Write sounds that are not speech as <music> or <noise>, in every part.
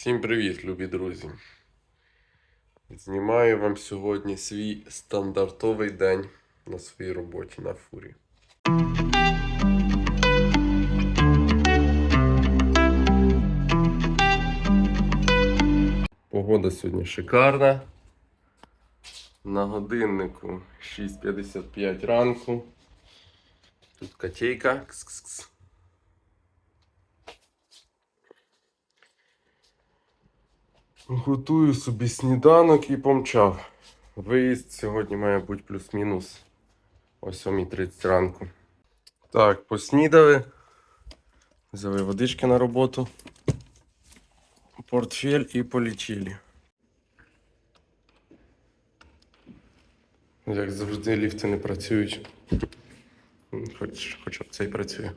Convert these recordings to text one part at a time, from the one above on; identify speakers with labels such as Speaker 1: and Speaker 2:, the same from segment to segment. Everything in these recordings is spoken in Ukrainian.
Speaker 1: Всім привіт, любі друзі. Знімаю вам сьогодні свій стандартовий день на своїй роботі на фурі. Погода сьогодні шикарна. На годиннику 6.55 ранку. Тут котейка. Кс-кс-кс. Готую собі сніданок і помчав. Виїзд сьогодні має бути плюс-мінус о 7.30 ранку. Так, поснідали. Взяли водички на роботу. Портфель і полетіли. Як завжди, ліфти не працюють. Хоч, хоча б цей працює.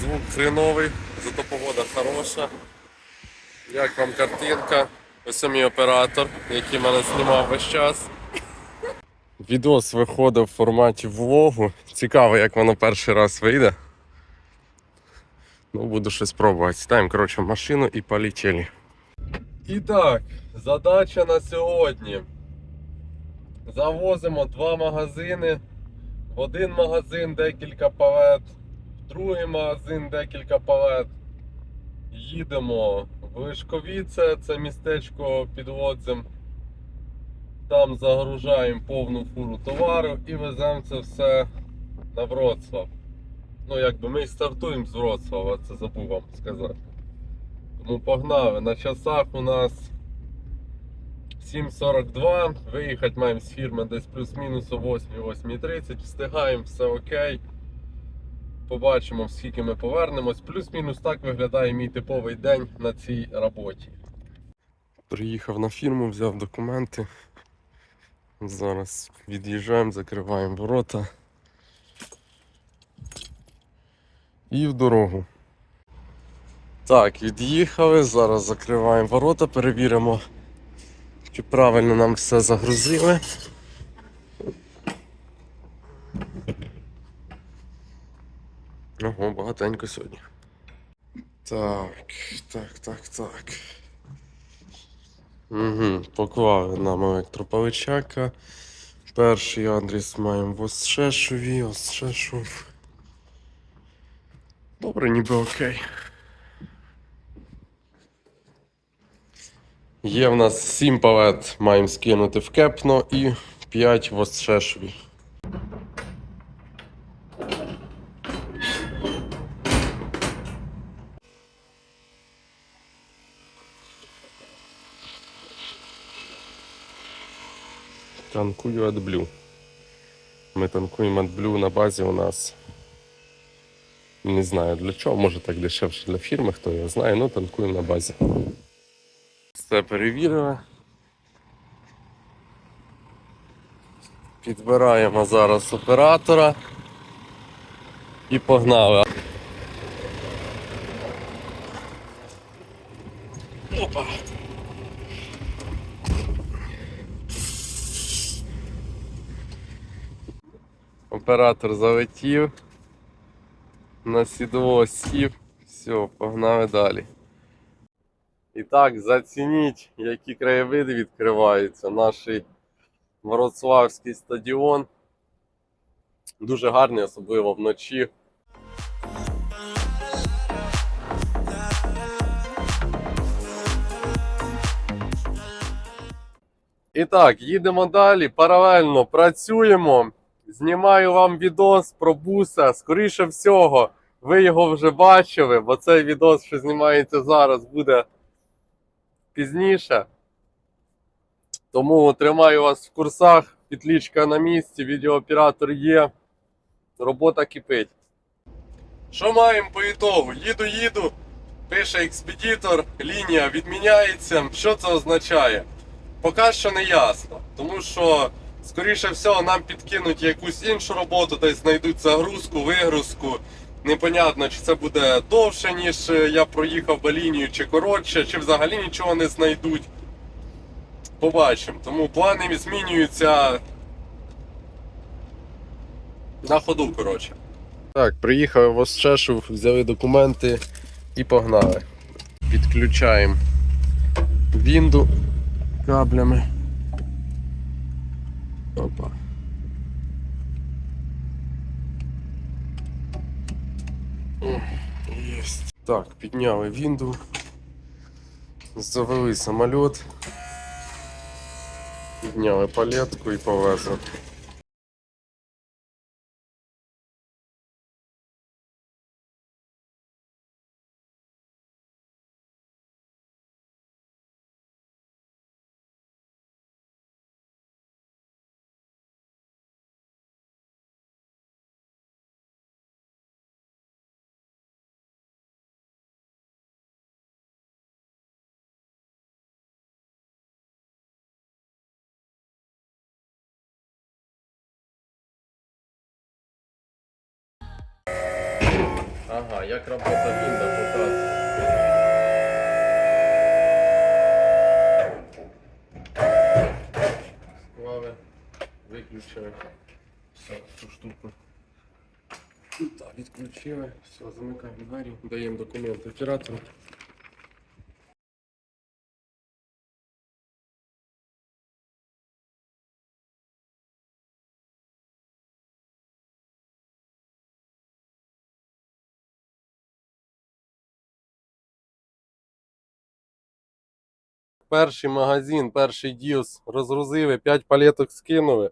Speaker 1: Звук хреновий, зато погода хороша. Як вам картинка? Ось мій оператор, який мене знімав весь час. Відос виходив в форматі влогу. Цікаво, як воно перший раз вийде. Ну, буду щось пробувати. Ставимо, коротше, машину і полетіли. І так, задача на сьогодні. Завозимо два магазини. В один магазин декілька палет, другий магазин декілька палет. Їдемо в Лишковіце, це містечко під. Там загружаємо повну фуру товару і веземо це все на Вроцлав. Ну, якби ми стартуємо з Вроцлава, це забув вам сказати. Тому погнали. На часах у нас 7.42. Виїхати маємо з фірми десь плюс-мінус о 8-8.30. Встигаємо, все окей. Побачимо, скільки ми повернемось. Плюс-мінус так виглядає мій типовий день на цій роботі. Приїхав на фірму, взяв документи. Зараз від'їжджаємо, закриваємо ворота. І в дорогу. Так, від'їхали, зараз закриваємо ворота, перевіримо, чи правильно нам все загрузили. Ого, багатенько сьогодні. Так, так, так, так. Угу, поклали нам електрополичака. Перший адрес маємо в Осшешові, Осшешов. Добре, ніби окей. Є в нас 7 палет, маємо скинути в Кепно і 5 в Осшешові. Танкую AdBlue. Ми танкуємо AdBlue на базі у нас. Не знаю для чого, може так дешевше для фірми, хто його знає, ну танкуємо на базі. Все перевірили. Підбираємо зараз оператора і погнали. Оператор залетів. На сідло сів. Все, погнали далі. І так, зацініть, які краєвиди відкриваються. Наш Вроцлавський стадіон. Дуже гарний, особливо вночі. І так, їдемо далі. Паралельно працюємо. Знімаю вам відос про буса. Скоріше всього, ви його вже бачили, бо цей відос, що знімається зараз, буде пізніше. Тому тримаю вас в курсах. Підлічка на місці, відеооператор є. Робота кипить. Що маємо по ітогу? Їду, їду. Пише експедитор, лінія відміняється. Що це означає? Поки що не ясно. Тому що, скоріше всього, нам підкинуть якусь іншу роботу, десь знайдуть загрузку, вигрузку. Непонятно, чи це буде довше, ніж я проїхав би лінію, чи коротше, чи взагалі нічого не знайдуть. Побачимо. Тому плани змінюються на ходу, коротше. Так, приїхали в Осчешов, взяли документи і погнали. Підключаємо вінду каблями. Опа. О, Єсть. Так, підняли вінду. Завели самоліт. Підняли палетку і повезли. Ага, як робота вінда показує. Склави виключили. Все, цю штуку. Так, відключили. Все, замикаємо гарі, даємо документи оператору. Перший магазин, перший діус розгрузили, 5 палеток скинули.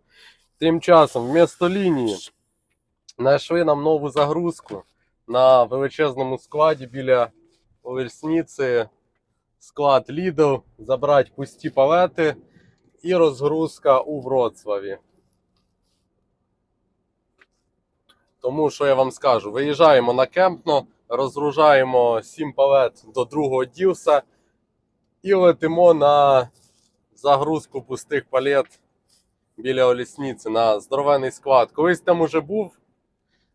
Speaker 1: Тим часом, вмісто лінії, знайшли нам нову загрузку на величезному складі біля Оверсніці. Склад Lidl, забрати пусті палети і розгрузка у Вроцлаві. Тому що я вам скажу, виїжджаємо на Кемпно, розгружаємо 7 палет до другого ділса і летимо на загрузку пустих палет біля Олісниці на здоровений склад. Колись там уже був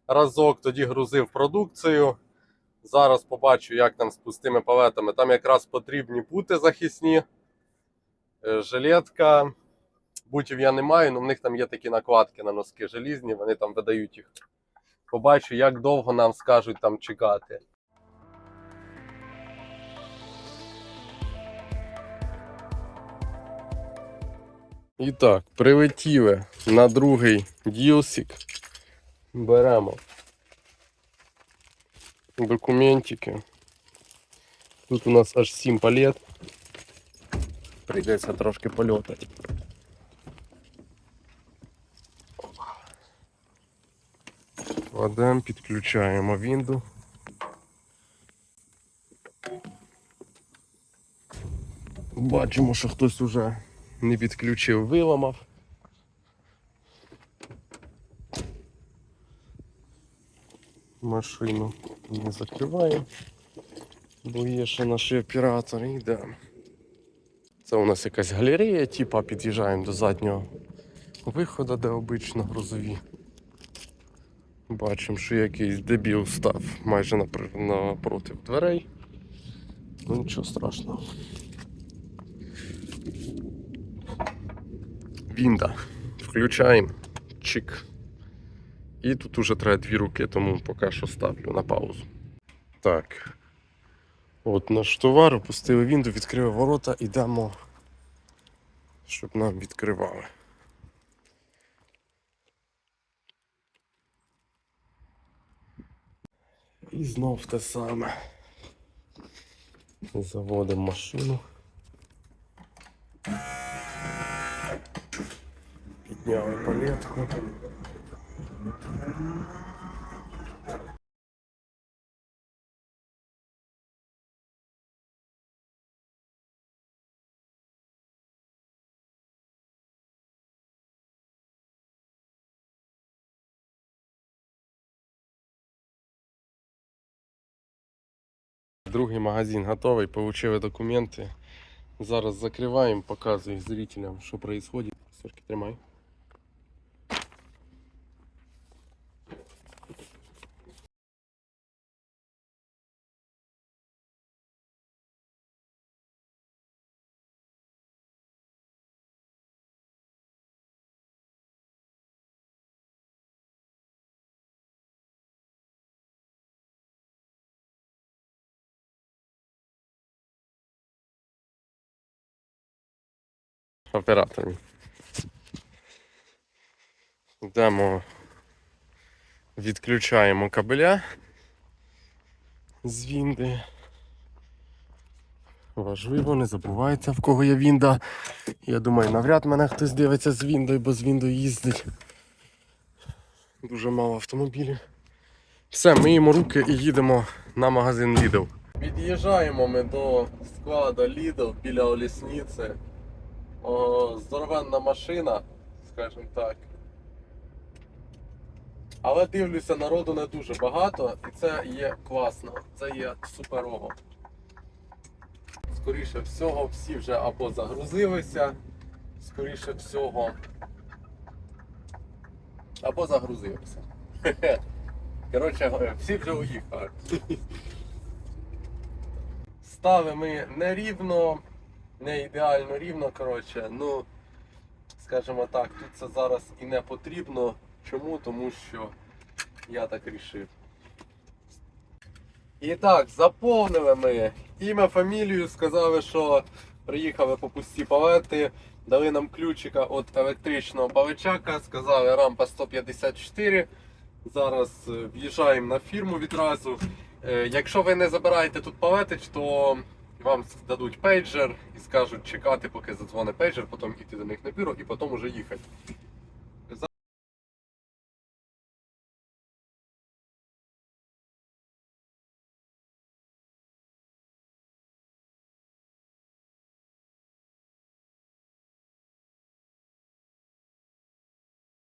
Speaker 1: разок, тоді грузив продукцію. Зараз побачу, як там з пустими палетами. Там якраз потрібні бути захисні, е, жилетка. Бутів я не маю, але в них там є такі накладки на носки желізні, вони там видають їх. Побачу, як довго нам скажуть там чекати. І так, прилетіли на другий ділсик. Беремо документики. Тут у нас аж 7 палет. Прийдеться трошки польотати. Кладемо, підключаємо вінду. Бачимо, що хтось уже не підключив, виламав. Машину не закриваємо, бо є ще наші оператори. Йдемо. Це у нас якась галерея, типа під'їжджаємо до заднього виходу, де обично грузові. Бачимо, що якийсь дебіл став майже напр- напротив дверей. Ну нічого страшного. Вінда. Включаємо. Чик. І тут уже треба дві руки, тому поки що ставлю на паузу. Так. От наш товар, опустили вінду, відкрили ворота, ідемо, щоб нам відкривали. І знов те саме. Заводимо машину. Підняли палетку. Другий магазин готовий, получили документи. Зараз закриваємо, показую зрителям, що відбувається. Сверки тримай. Оператор. Йдемо, відключаємо кабеля з вінди. Важливо, не забувайте, в кого є вінда. Я думаю, навряд мене хтось дивиться з віндою, бо з віндою їздить. Дуже мало автомобілів. Все, миємо руки і їдемо на магазин Lidl. Під'їжджаємо ми до складу Lidl біля Олісниці. О, здоровенна машина, скажімо так. Але дивлюся, народу не дуже багато, і це є класно, це є суперово. Скоріше всього, всі вже або загрузилися, скоріше всього, або загрузилися. <laughs> Коротше, всі вже уїхали. <laughs> Ставимо ми не рівно, не ідеально рівно, коротше, ну, скажімо так, тут це зараз і не потрібно. Чому? Тому що я так рішив. І так, заповнили ми ім'я, фамілію, сказали, що приїхали по пусті палети, дали нам ключика від електричного паличака, сказали рампа 154. Зараз е, в'їжджаємо на фірму відразу. Е, Якщо ви не забираєте тут палетич, то вам дадуть пейджер і скажуть чекати, поки задзвонить пейджер, потім йти до них на бюро і потім уже їхати.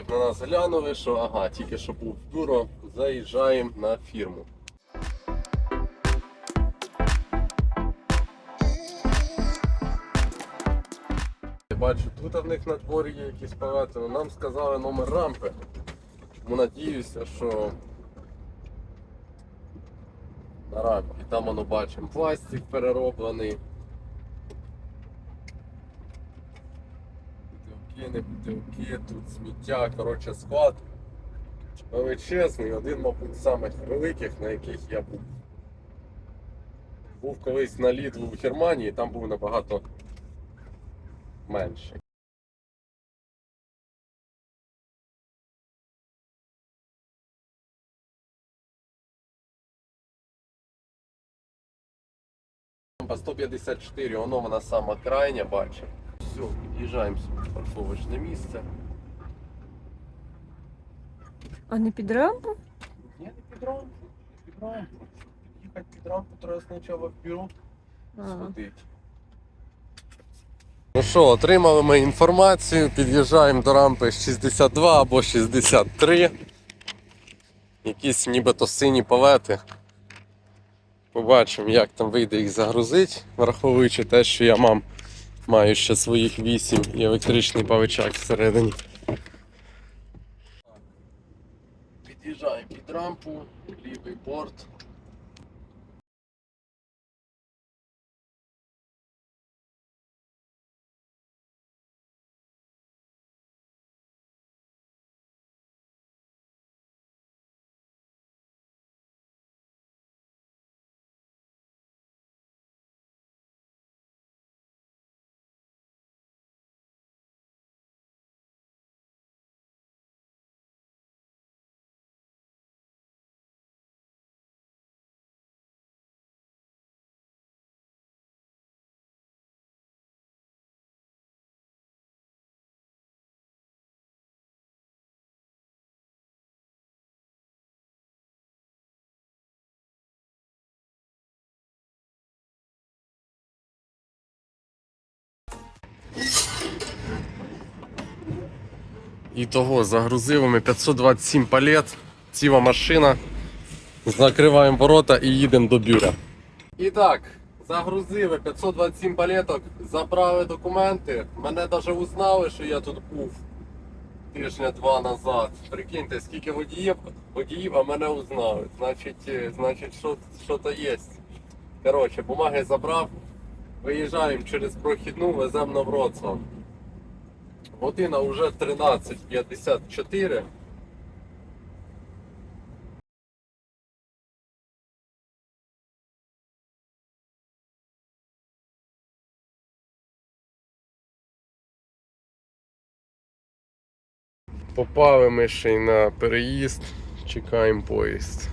Speaker 1: На нас глянули, що ага, тільки що був бюро, заїжджаємо на фірму. Бачу, тут в них на дворі є якісь палети, нам сказали номер рампи. Тому надіюся, що на рампі. Там воно бачимо пластик перероблений. Бутилки, не бутилки, тут сміття, коротше склад. Величезний, один, мабуть, з самих великих, на яких я був. Був колись на Лідлу в Германії, там був набагато менший. По 154, воно вона сама крайня бачить. Все, під'їжджаємо собі в парковочне місце.
Speaker 2: А не під рампу?
Speaker 1: Ні, не під рамку, не під рамку. Під'їхати під рамку треба спочатку в бюро сходити. Ну що, отримали ми інформацію, під'їжджаємо до рампи 62 або 63. Якісь нібито сині палети. Побачимо, як там вийде їх загрузити, враховуючи те, що я мам, маю ще своїх 8 і електричний павичак всередині. Під'їжджаємо під рампу, лівий борт. І того загрузили ми 527 палет, ціла машина. Закриваємо ворота і їдемо до бюра. І так, загрузили 527 палеток, забрали документи. Мене навіть узнали, що я тут був тижня-два назад. Прикиньте, скільки водіїв, водіїв, а мене узнали. Значить, е, значить, що, то є. Коротше, бумаги забрав. Виїжджаємо через прохідну, веземо на Вроцлав. Година вже 13.54. Попали ми ще й на переїзд, чекаємо поїзд.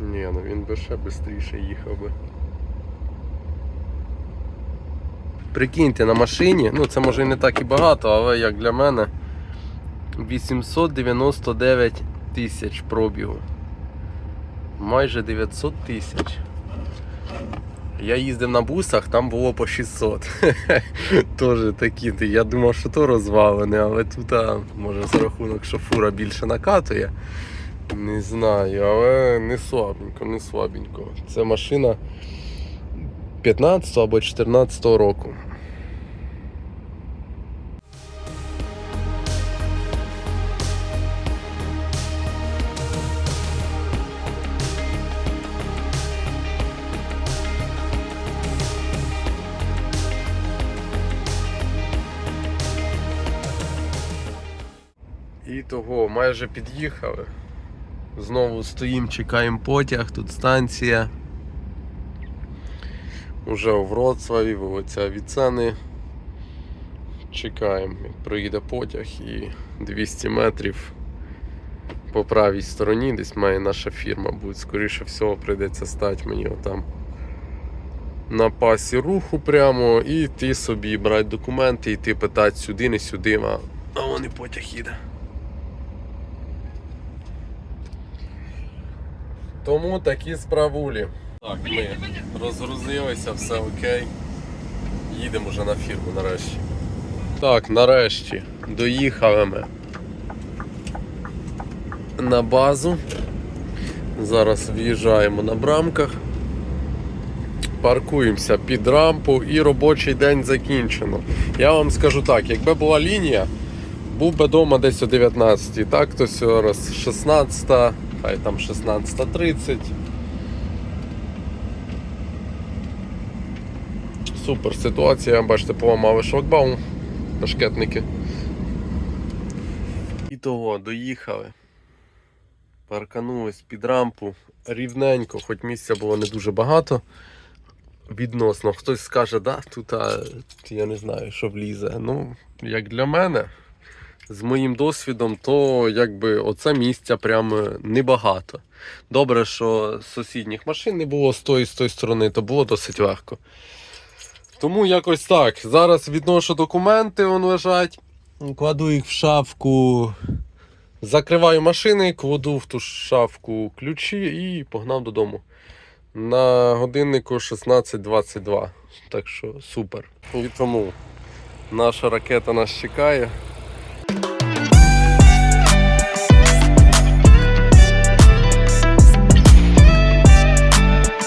Speaker 1: Ні, ну він би ще швидше їхав би. Прикиньте, на машині, ну це може і не так і багато, але як для мене 899 тисяч пробігу. Майже 900 тисяч. Я їздив на бусах, там було по 600. <laughs> Тоже такі. Я думав, що то розвалене, але тут, може, за рахунок, що фура більше накатує. Не знаю, але не слабенько, не слабенько. Це машина 15 або 14 року. І того майже під'їхали. Знову стоїмо, чекаємо потяг, тут станція. Уже у Вроцлаві, вулиця Авіцени. Чекаємо, як проїде потяг і 200 метрів по правій стороні десь має наша фірма бути. Скоріше всього прийдеться стати мені отам на пасі руху прямо і йти собі брати документи, йти питати сюди, не сюди, а, а вон і потяг їде. Тому такі справулі. Так, ми розгрузилися, все окей. Їдемо вже на фірму нарешті. Так, нарешті доїхали ми на базу. Зараз в'їжджаємо на брамках. Паркуємося під рампу і робочий день закінчено. Я вам скажу так, якби була лінія, був би вдома десь о 19 так, то зараз 16, хай там 16.30. Супер ситуація, бачите, поламали шлагбаум на шкетники. І того, доїхали. Парканулись під рампу рівненько, хоч місця було не дуже багато. Відносно, хтось скаже, да, тут а, я не знаю, що влізе. Ну, як для мене, з моїм досвідом, то якби оце місця прям небагато. Добре, що сусідніх машин не було з тої з тої сторони, то було досить легко. Тому якось так. Зараз відношу документи, вон лежать, кладу їх в шафку, закриваю машини, кладу в ту шафку ключі і погнав додому. На годиннику 16.22. Так що супер. І тому наша ракета нас чекає.